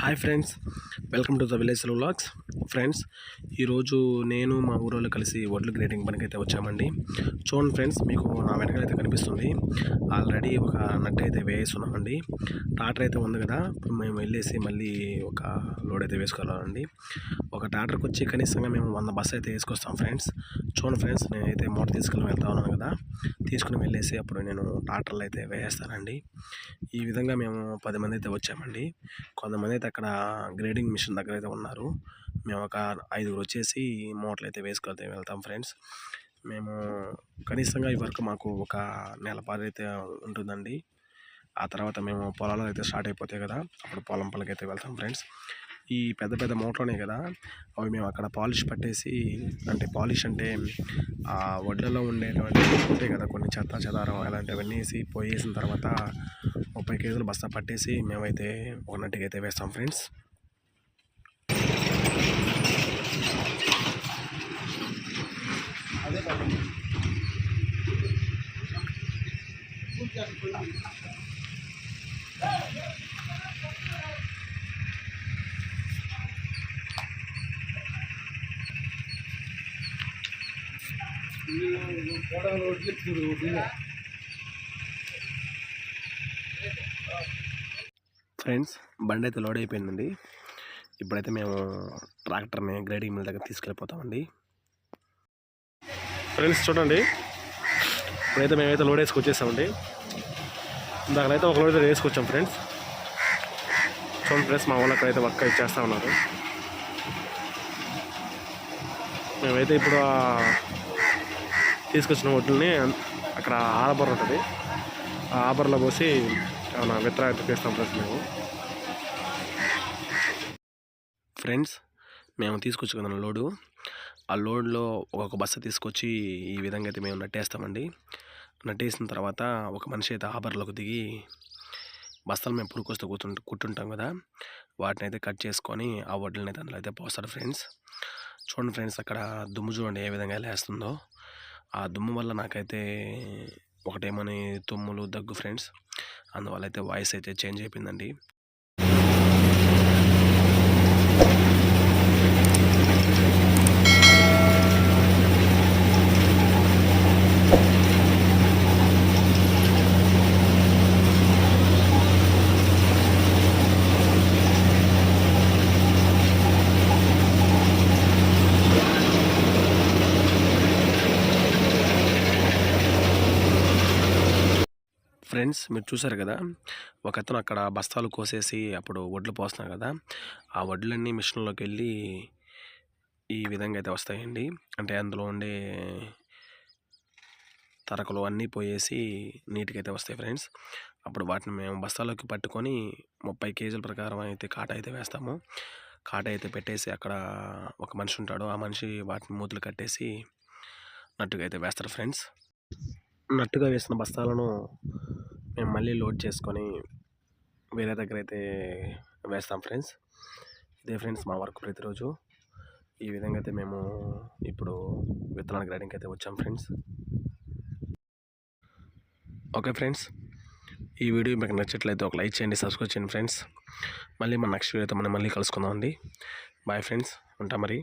Hi friends welcome to the village vlogs friends ఈరోజు నేను మా ఊరోళ్ళు కలిసి వడ్లు గ్రేడింగ్ పనికి అయితే వచ్చామండి. చూడండి ఫ్రెండ్స్ మీకు నా వెనకాల అయితే కనిపిస్తుంది. ఆల్రెడీ ఒక నట్ అయితే వేస్తున్నామండి. టాటర్ అయితే ఉంది కదా ఇప్పుడు మేము వెళ్ళేసి మళ్ళీ ఒక లోడ్ అయితే వేసుకోవాలండి. ఒక టాటర్కి వచ్చి కనీసంగా మేము వంద బస్సు అయితే వేసుకొస్తాం ఫ్రెండ్స్ చూడండి ఫ్రెండ్స్ నేనైతే మోటార్ తీసుకుని వెళ్తా ఉన్నాను కదా తీసుకుని వెళ్ళేసి అప్పుడు నేను టాటర్లు అయితే వేస్తానండి ఈ విధంగా మేము పది మంది అయితే వచ్చామండి. కొంతమంది అయితే అక్కడ గ్రేడింగ్ మిషన్ దగ్గర అయితే ఉన్నారు. మేము ఒక ఐదుగురు వచ్చేసి మూటలు అయితే వేసుకొని వెళ్తాం ఫ్రెండ్స్. మేము కనీసంగా ఈ వరకు మాకు ఒక నెల పాటు అయితే ఉంటుందండి. ఆ తర్వాత మేము పొలాలు అయితే స్టార్ట్ అయిపోతాయి కదా అప్పుడు పొలం పనికి వెళ్తాం ఫ్రెండ్స్. ఈ పెద్ద పెద్ద మూటలోనే కదా అవి మేము అక్కడ పాలిష్ పట్టేసి అంటే పాలిష్ అంటే ఆ వడ్లలో ఉండేటువంటి ఉంటాయి కదా కొన్ని చెత్త చెదారం అలాంటివన్నీ వేసి పోయేసిన తర్వాత ముప్పై కేజీలు బస్తా పట్టేసి మేమైతే ఒక అయితే వేస్తాం ఫ్రెండ్స్. ఫ్రెండ్స్ బండి అయితే లోడ్ అయిపోయిందండి. ఇప్పుడైతే మేము ట్రాక్టర్ని గ్రేడింగ్ మిల్ దగ్గర తీసుకెళ్ళిపోతామండి. ఫ్రెండ్స్ చూడండి. ఇప్పుడైతే మేమైతే లోడ్ వేసుకొచ్చేసామండి. దానికైతే ఒక లోడ్ అయితే వేసుకొచ్చాం ఫ్రెండ్స్. చూడండి ఫ్రెండ్స్ మా వాళ్ళకి అయితే వర్క్ అయితే చేస్తూ ఉన్నారు. మేమైతే ఇప్పుడు తీసుకొచ్చిన వడ్లని అక్కడ ఆబర్ ఉంటుంది. ఆ ఆబర్లో పోసి ఏమైనా విత్తనాలు అయితే తీస్తాం ఫ్రెండ్స్ మేము. ఫ్రెండ్స్ మేము తీసుకొచ్చుకున్నాం లోడు ఆ లోడ్లో ఒక బస్సు తీసుకొచ్చి ఈ విధంగా అయితే మేము నట్టేస్తామండి. నట్టేసిన తర్వాత ఒక మనిషి అయితే ఆబర్లోకి దిగి బస్తాలు మేము పురుకొస్తూ కూర్చుంటు కుట్టుంటాం కదా. వాటిని అయితే కట్ చేసుకొని ఆ వడ్లని అయితే అందులో అయితే పోస్తాడు ఫ్రెండ్స్. చూడండి ఫ్రెండ్స్ అక్కడ దుమ్ము చూడండి ఏ విధంగా లేస్తుందో. ఆ దుమ్ము వల్ల నాకైతే ఒకటేమని తుమ్ములు దగ్గు ఫ్రెండ్స్ అందువల్ల అయితే వాయిస్ అయితే చేంజ్ అయిపోయిందండి. ఫ్రెండ్స్ మీరు చూసారు కదా ఒక అతను అక్కడ బస్తాలు కోసేసి అప్పుడు వడ్లు పోస్తున్నారు కదా ఆ వడ్లన్నీ మిషన్లోకి వెళ్ళి ఈ విధంగా అయితే వస్తాయండి. అంటే అందులో ఉండే తరకలు అన్నీ పోయేసి నీట్గా అయితే వస్తాయి ఫ్రెండ్స్. అప్పుడు వాటిని మేము బస్తాలోకి పట్టుకొని ముప్పై కేజీల ప్రకారం అయితే కాట అయితే వేస్తాము. కాట అయితే పెట్టేసి అక్కడ ఒక మనిషి ఉంటాడు. ఆ మనిషి వాటిని మూతులు కట్టేసి నట్టుగా అయితే వేస్తారు ఫ్రెండ్స్. నట్టుగా వేసిన బస్తాలను మేము మళ్ళీ లోడ్ చేసుకొని వేరే దగ్గర అయితే వేస్తాం ఫ్రెండ్స్. ఇదే ఫ్రెండ్స్ మా వర్క్ ప్రతిరోజు. ఈ విధంగా అయితే మేము ఇప్పుడు విత్తనాల గ్రైడింగ్కి అయితే వచ్చాం ఫ్రెండ్స్. ఓకే ఫ్రెండ్స్ ఈ వీడియో మీకు నచ్చట్లయితే ఒక లైక్ చేయండి సబ్స్క్రైబ్ చేయండి ఫ్రెండ్స్. మళ్ళీ మన నెక్స్ట్ వీడియోతో మనం మళ్ళీ కలుసుకుందాం అండి బాయ్ ఫ్రెండ్స్ ఉంటా మరి.